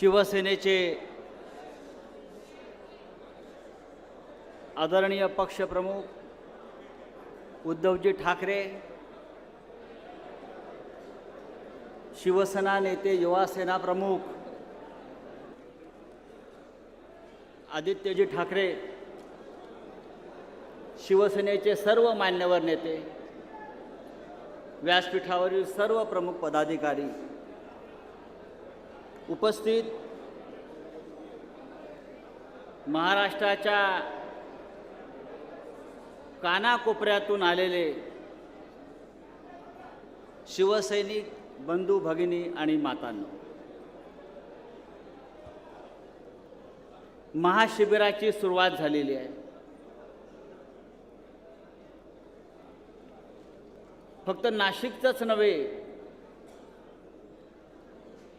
शिवसेनेचे आदरणीय पक्षप्रमुख उद्धवजी ठाकरे शिवसेना नेते युवासेना प्रमुख आदित्यजी ठाकरे शिवसेनेचे सर्व मान्यवर नेते व्यासपीठावरील सर्व प्रमुख पदाधिकारी उपस्थित महाराष्ट्राच्या कानाकोपऱ्यातून आलेले शिवसैनिक बंधू भगिनी आणि मातांनो महाशिबिराची सुरुवात झालेली आहे. फक्त नाशिकचंच नव्हे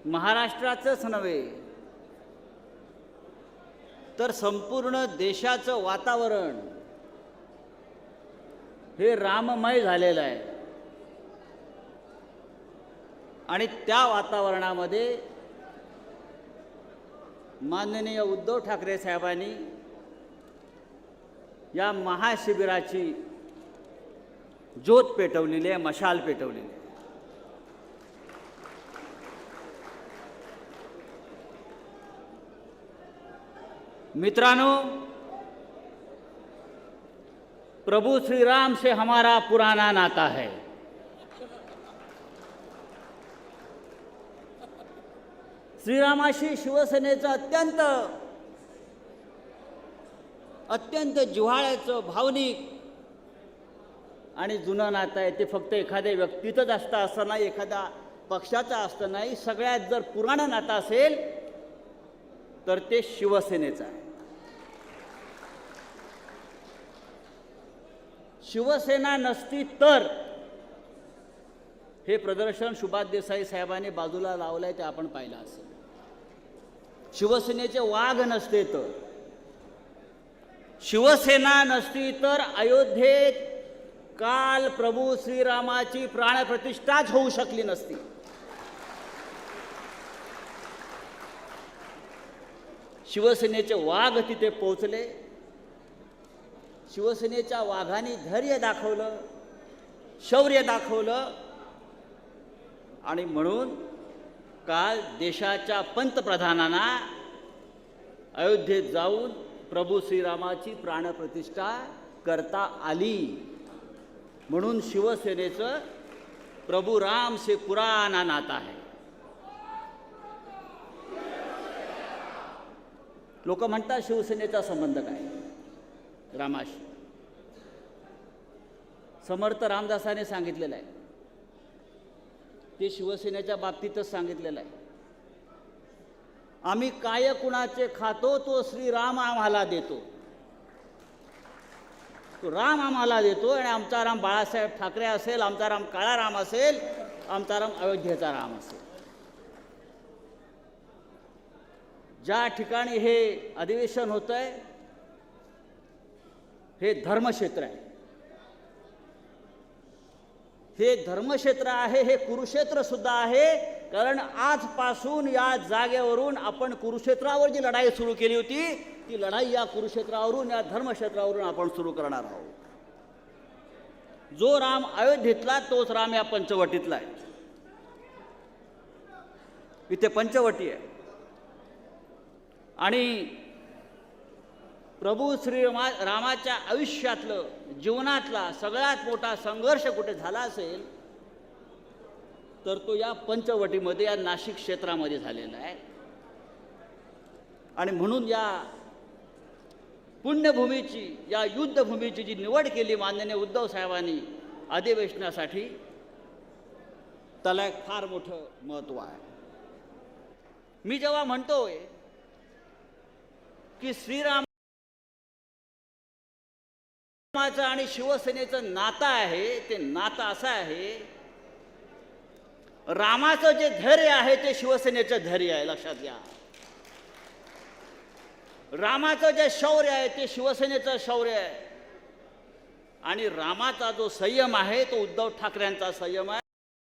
महाराष्ट्राचंच नव्हे तर संपूर्ण देशाचं वातावरण हे राममय झालेलं आहे. आणि त्या वातावरणामध्ये माननीय उद्धव ठाकरे साहेबांनी या महाशिबिराची ज्योत पेटवलेली आहे मशाल पेटवलेली आहे. मित्रांनो प्रभु श्री राम से हमारा पुराना नाता है। श्रीरामाशी शिवसेनेचं अत्यंत अत्यंत जिव्हाळ्याचं भावनिक आणि जुनं नातं आहे. ते फक्त एखाद्या व्यक्तीतच असतं असं नाही एखाद्या पक्षाचं असतं नाही. सगळ्यात जर पुराणं नातं असेल तर ते शिवसेनेचं आहे. शिवसेना नसती तर हे प्रदर्शन सुभाष देसाई साहेबांनी बाजूला लावलं आहे ते आपण पाहिलं असेल. शिवसेनेचे वाघ नसते तर. शिवसेना नसती तर अयोध्येत काल प्रभू श्रीरामाची प्राणप्रतिष्ठाच होऊ शकली नसती. शिवसेनेचे वाघ तिथे पोहोचले. शिवसेनेच्या वाघाने धैर्य दाखवलं शौर्य दाखवलं. आणि म्हणून काल देशाच्या पंतप्रधानांना अयोध्येत जाऊन प्रभू श्रीरामाची प्राणप्रतिष्ठा करता आली. म्हणून शिवसेनेचं प्रभू राम से पुराणा नाता आहे लोक म्हणतात शिवसेनेचा संबंध काय? रामाशी. समर्थ रामदासाने सांगितलेलं आहे. ते शिवसेनेच्या बाबतीतच सांगितलेलं आहे. आम्ही काय कुणाचे खातो तो श्रीराम आम्हाला देतो. तो राम आम्हाला देतो आणि आमचा राम बाळासाहेब ठाकरे असेल आमचा राम काळाराम असेल आमचा राम अयोध्येचा राम असेल. ज्या ठिकाणी हे अधिवेशन होतं आहे हे धर्मक्षेत्र आहे. हे धर्मक्षेत्र आहे हे कुरुक्षेत्र सुद्धा आहे कारण आजपासून या जागेवरून आपण कुरुक्षेत्रावर जी लढाई सुरू केली होती ती लढाई या कुरुक्षेत्रावरून या धर्मक्षेत्रावरून आपण सुरू करणार आहोत. जो राम अयोध्येतला तोच राम या पंचवटीतला आहे. इथे पंचवटी आहे. आणि प्रभू श्री रमा रामाच्या आयुष्यातलं जीवनातला सगळ्यात मोठा संघर्ष कुठे झाला असेल तर तो या पंचवटीमध्ये या नाशिक क्षेत्रामध्ये झालेला आहे. आणि म्हणून या पुण्यभूमीची या युद्धभूमीची जी निवड केली माननीय उद्धव साहेबांनी अधिवेशनासाठी त्याला एक फार मोठं महत्त्व आहे. मी जेव्हा म्हणतोय की श्रीराम आणि शिवसेनेचं नातं आहे ते नातं असं आहे रामाचं जे धैर्य आहे ते शिवसेनेचं धैर्य आहे लक्षात घ्या. रामाचं जे शौर्य आहे ते शिवसेनेचं शौर्य आहे. आणि रामाचा जो संयम आहे तो उद्धव ठाकरेंचा संयम आहे.